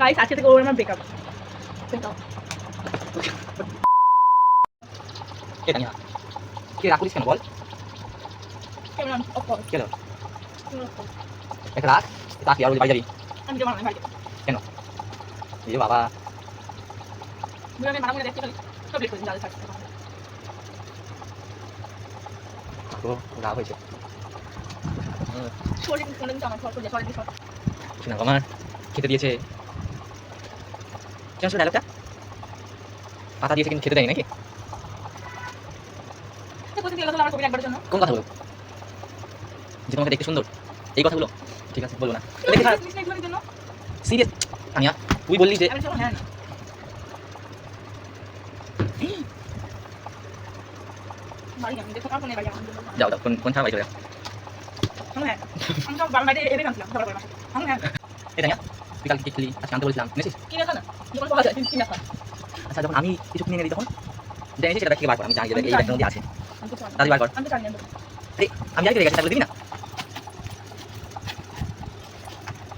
Guys আজকে থেকে ওর আমার ব্রেকআপ কে জানি কে রাগ করিস কেন বল? একটা রাগ? আর বাড়ি যাবি? আমি এই বাবা। মানা তো রাগ হয়েছে। আমার খেতে দিয়েছে কেন শোনা ডায়লগটা পাতা দিয়েছে কিন্তু খেতে দেয়নি নাকি কোন কথা বলো যে তোমাকে দেখতে সুন্দর এই কথাগুলো ঠিক আছে বলব না সিরিয়াস তানিয়া তুই বললি যে আমি হ্যাঁ আমি কার যাও যাও কোন ছাড়া যাও হ্যাঁ আমি সব বাড়ি বাইরে এবে কাঁদলাম সবার আমি হ্যাঁ এই তানিয়া তুই কালকে কি খেলি আজকে আনতে বলছিলাম কি না না যখন পাওয়া যায় কি না আচ্ছা যখন আমি কিছু কিনে এনে তখন জেনেছি সেটা থেকে বার কর আমি জানি যে এই ব্যাগের মধ্যে আছে। আমি তো জানি তাড়াতাড়ি বার কর। আমি জানি আমি জানি রেখে তাহলে দিবি না?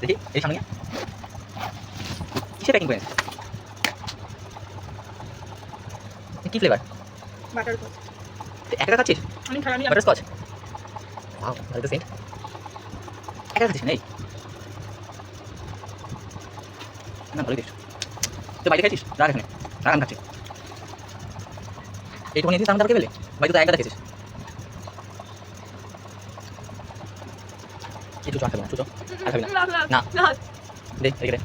দেখি এই সামনে কিসে প্যাকিং করে কি ফ্লেভার বাটার একা খাচ্ছিস? আমি খাই বাটার স্কচ ওয়াও ভালো তো সেন্ট একা একা খাচ্ছিস নেই না ভালোই দেখছ তুই বাইরে খাইছিস রাখ এখানে। রাখ আমি খাচ্ছি। এইটুকু নিয়ে দিস আমি ফেলে বাড়িতে তো একা দেখেছিস। এই চুচো আর খাবি না। চুচো আর খাবি না। না। না এদিকে দে।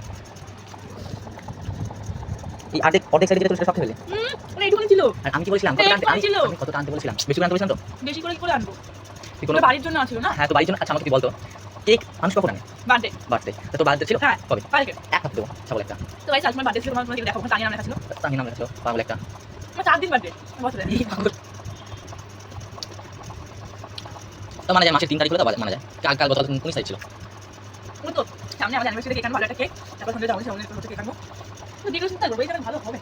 এই অর্ধেক অর্ধেক সাইডে দিলে সব ফেলে। এইটুকুনি ছিল। আর আমি কি বলেছিলাম? কত আনতে আমি কত আনতে বলেছিলাম? বেশি করে আনতে বলেছিলাম তো? বেশি করে কি করে আনব। তুই কোনো বাড়ির জন্য আছিল না? হ্যাঁ তো বাড়ির জন্য আচ্ছা আমাকে তুই বলতো কেক মানুষ কখন আনে বার্থডে। বার্থডে। তো বার্থডে ছিল? হ্যাঁ। কবে? এক হাতে দেবো ছাগল একটা। তো গাইস আজ বার্থডে ছিল তোমার তোমাকে দেখো তানিয়া নাম লেখা ছিল? তানি নাম ছিল পাগল একটা। আমার চার দিন বার্থডে বছরে। তো মানা যায় মাসের তিন তারিখ হলে তো মানা যায়। কাল কাল গতকাল উনিশ তারিখ ছিল। ওই তো সামনে আমাদের অ্যানিভার্সারি কেক আনব ভালো একটা কেক তারপর সন্ধ্যে যাব সামনে হচ্ছে কেক আনব। তো ডেকোরেশন করব এইখানে ভালো হবে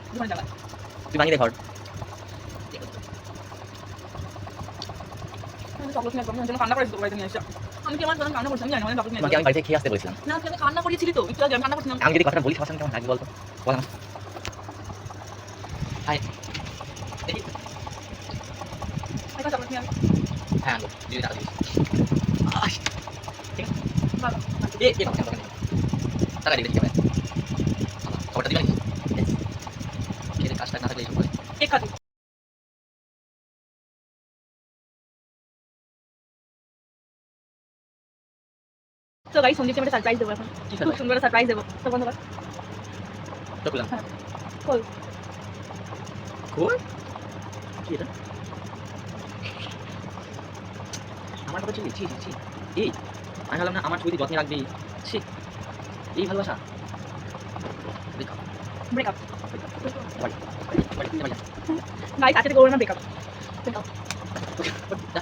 তুই বানিয়ে ঘর। চকলেট নিয়ে নিয়ে এসে আমি কি আমার কান্না করছি আমি জানি মানে চকলেট নিয়ে তোমাকে আমি আসব বাড়ি থেকে খেয়ে আসতে বলেছিলাম? না আমি কান্না করিয়েছিলি তো। একটু আগে আমি কান্না করছিলাম। আমি যদি কথাটা বলি সবার কেমন লাগবে বলতো? বল আমার। হাই হ্যাঁ যদি টাকা দিস। আহ, ভালো এ এ টাকা টাকা দিবি খবরটা দিবেন খেতে তো গাইস সন্দীপ একটা সারপ্রাইজ দেবো এখন। খুব সুন্দর সারপ্রাইজ দেবো। তো বন্ধু খোল। কি এটা? আমার কথা ছিল ছি ছি ছি। এই আমি ভাবলাম না আমার ছবিতে যত্নে রাখবি। ছি এই ভালোবাসা। ব্রেকআপ বাড়ি গাইস আজকে ওর আমার ব্রেকআপ যা।